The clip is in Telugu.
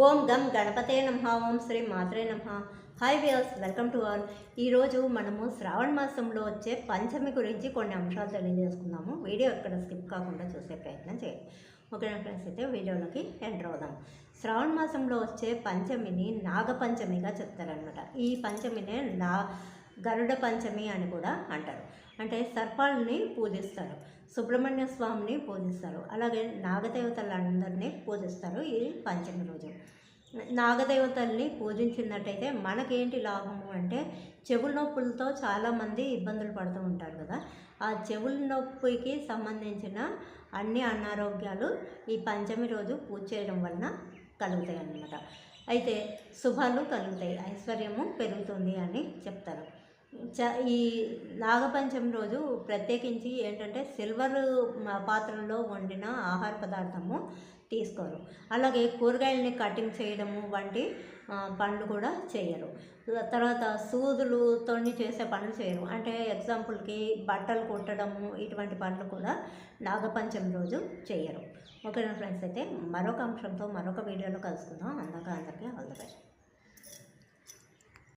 ఓం గం గణపతే నమ ఓం శ్రీ మాత్రే నమ. Hi views welcome to all ఈరోజు మనము శ్రావణ మాసంలో వచ్చే పంచమి గురించి కొన్ని అంశాలు తెలియజేసుకుందాము. వీడియో ఎక్కడ స్కిప్ కాకుండా చూసే ప్రయత్నం చేయండి. ఓకేనా ఫ్రెండ్స్ అయితే వీడియోలోకి ఎంటర్ అవుదాం. శ్రావణ మాసంలో వచ్చే పంచమిని నాగపంచమిగా చెప్తారనమాట ఈ పంచమినే నా గరుడ పంచమి అని కూడా అంటారు. అంటే సర్పాలని పూజిస్తారు సుబ్రహ్మణ్య స్వామిని పూజిస్తారు అలాగే నాగదేవతలందరినీ పూజిస్తారు ఈ పంచమి రోజు. నాగదేవతల్ని పూజించినట్టయితే మనకేంటి లాభము అంటే చెవుల నొప్పులతో చాలామంది ఇబ్బందులు పడుతూ ఉంటారు కదా. ఆ చెవుల నొప్పికి సంబంధించిన అన్ని అనారోగ్యాలు ఈ పంచమి రోజు పూజ చేయడం వలన కలుగుతాయి అన్నమాట అయితే శుభాలు కలుగుతాయి. ఐశ్వర్యము పెరుగుతుంది అని చెప్తారు. చ ఈ నాగపంచమి రోజు ప్రత్యేకించి ఏంటంటే సిల్వర్ పాత్రల్లో పాత్రలో వండిన ఆహార పదార్థము తీసుకోరు. అలాగే కూరగాయలని కటింగ్ చేయడము వంటి పనులు కూడా చేయరు. తర్వాత సూదులుతోని చేసే పనులు చేయరు. అంటే ఎగ్జాంపుల్కి బట్టలు కుట్టడము ఇటువంటి పనులు కూడా నాగపంచమి రోజు చేయరు. ఓకేనా ఫ్రెండ్స్? అయితే మరొక అంశంతో మరొక వీడియోలో కలుసుకుందాం. అందాక అందరికీ ఆల్